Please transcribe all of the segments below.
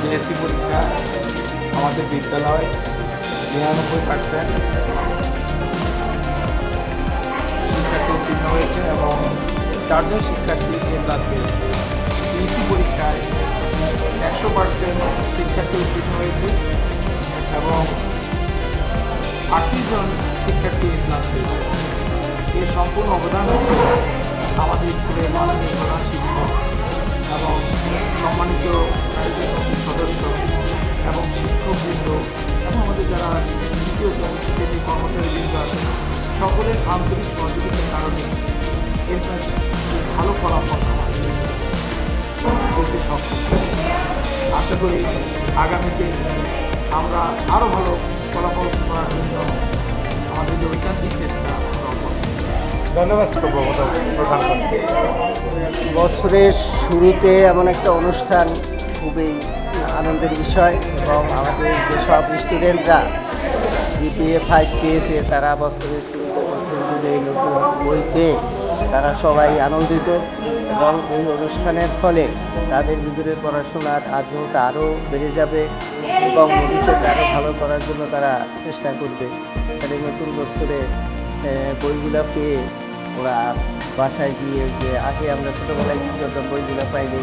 DSC পরীক্ষা আমাদের বিদ্যালয় নিরানব্বই পার্সেন্ট শিক্ষার্থী উত্তীর্ণ হয়েছে এবং চারজন শিক্ষার্থী এ ক্লাস পেয়েছে। পিএসসি পরীক্ষায় একশো পার্সেন্ট শিক্ষার্থী উত্তীর্ণ হয়েছে এবং আটত্রিশ জন শিক্ষার্থী এ ক্লাস পেয়েছে। এর সম্পূর্ণ অবদান হচ্ছে আমাদের স্কুলের মাননীয় প্রধান শিক্ষক এবং সম্মানিত সদস্য এবং শিক্ষকবৃন্দ এবং আমাদের যারা দ্বিতীয় যে কর্মচারীবৃন্দ আছে সকলের আন্তরিক সহযোগিতার কারণে এর ভালো ফলাফল করতে সক্ষম। আশা করি আগামীতে আমরা আরও ভালো ফলাফল করার জন্য আমাদের যে ঐকান্তিক চেষ্টা বছরের শুরুতে এমন একটা অনুষ্ঠান খুবই আনন্দের বিষয় এবং আমাদের যেসব স্টুডেন্টরা জিপিএ ফাইভ পেয়েছে, তারা বছরের শুরুতে নতুন বই পেয়ে তারা সবাই আনন্দিত এবং এই অনুষ্ঠানের ফলে তাদের ভিতরে পড়াশোনার আগ্রহটা আরও বেড়ে যাবে এবং ভবিষ্যতে আরও ভালো করার জন্য তারা চেষ্টা করবে। তাহলে নতুন বছরে বইগুলো পেয়ে ওরা বাসায় গিয়ে যে আগে আমরা ছোটোবেলায় কি করতাম, বইগুলো পাইলে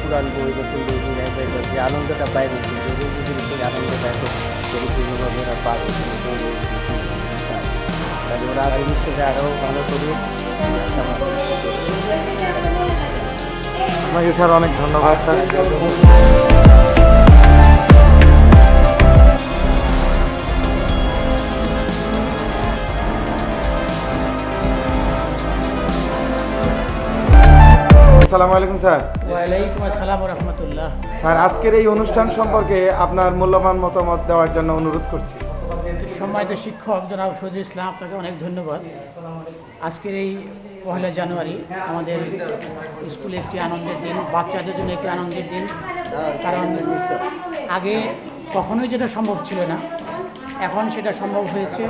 পুরান বই নতুন বই পাইতাম যে আনন্দটা বইগুলো থেকে আনন্দটা এখন পরিপূর্ণভাবে ওরা পাবে তাহলে ওরা ভবিষ্যতে আরও ভালো করি। আপনাকে স্যার অনেক ধন্যবাদ, স্যার আসসালামু আলাইকুম স্যার। ওয়ালাইকুম আসসালাম রহমতুল্লাহ স্যার আজকের এই অনুষ্ঠান সম্পর্কে আপনার মূল্যবান মতামত দেওয়ার জন্য অনুরোধ করছি। সম্মানিত শিক্ষক জনাব সদুল ইসলাম আপনাকে অনেক ধন্যবাদ। আজকের এই পহেলা জানুয়ারি আমাদের স্কুলে একটি আনন্দের দিন বাচ্চাদের জন্য একটি আনন্দের দিন। কারণ আগে কখনোই যেটা সম্ভব ছিল না এখন সেটা সম্ভব হয়েছে।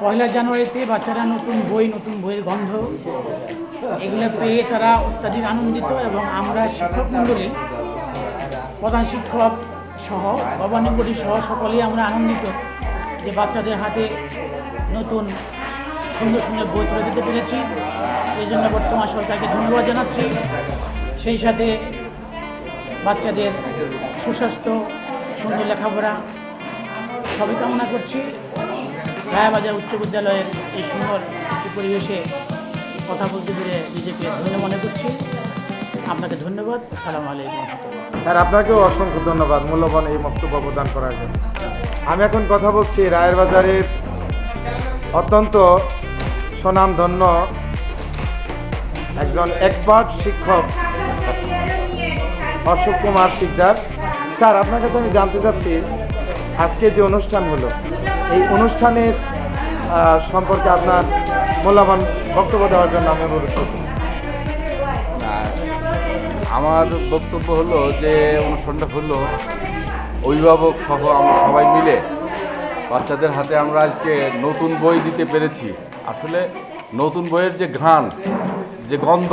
পয়লা জানুয়ারিতে বাচ্চারা নতুন বই, নতুন বইয়ের গন্ধ, এগুলো পেয়ে তারা অত্যাধিক আনন্দিত এবং আমরা শিক্ষক মণ্ডলী, প্রধান শিক্ষক সহ গভর্নিং বডি সহ সকলেই আমরা আনন্দিত যে বাচ্চাদের হাতে নতুন সুন্দর সুন্দর বই তুলে দিতে পেরেছি। এই জন্য বর্তমান সরকারকে ধন্যবাদ জানাচ্ছি। সেই সাথে বাচ্চাদের সুস্বাস্থ্য, সুন্দর লেখাপড়া, সবই কামনা করছি। রায়াবাজার উচ্চ বিদ্যালয়ের এই সুন্দর একটি পরিবেশে কথা বলতে পেরে নিজেকে ধন্য মনে করছি। আপনাকে ধন্যবাদ। আসসালামু আলাইকুম। স্যার, আপনাকেও অসংখ্য ধন্যবাদ মূল্যবান এই বক্তব্য প্রদান করার জন্য। আমি এখন কথা বলছি রায়ের বাজারের অত্যন্ত সুনামধন্য একজন এক্সপার্ট শিক্ষক অশোক কুমার শিকদার। স্যার, আপনার কাছে আমি জানতে চাচ্ছি, আজকে যে অনুষ্ঠান হলো এই অনুষ্ঠানের সম্পর্কে আপনার মূল্যবান বক্তব্য দেওয়ার জন্য আমি অনুরোধ করছি। আমার বক্তব্য হলো যে, অনুষ্ঠানটা হলো অভিভাবক সহ আমরা সবাই মিলে বাচ্চাদের হাতে আমরা আজকে নতুন বই দিতে পেরেছি। আসলে নতুন বইয়ের যে ঘ্রাণ, যে গন্ধ,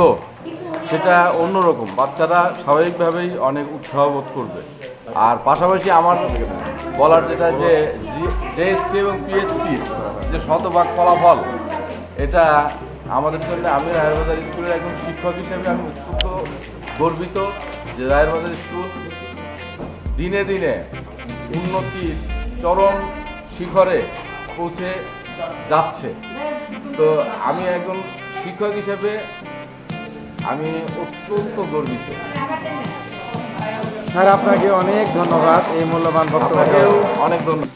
সেটা অন্যরকম। বাচ্চারা স্বাভাবিকভাবেই অনেক উৎসাহ বোধ করবে। আর পাশাপাশি আমার বলার যেটা যে জেএসসি এবং পিএসসি যে শতভাগ ফলাফল, এটা আমাদের জন্য আমি রায়েরবাজার স্কুলের একজন শিক্ষক হিসেবে আমি অত্যন্ত গর্বিত যে রায়েরবাজার স্কুল দিনে দিনে উন্নতির চরম শিখরে পৌঁছে যাচ্ছে। তো আমি একজন শিক্ষক হিসেবে আমি অত্যন্ত গর্বিত। স্যার আপনাকে অনেক ধন্যবাদ এই মূল্যবান বক্তব্য। অনেক ধন্যবাদ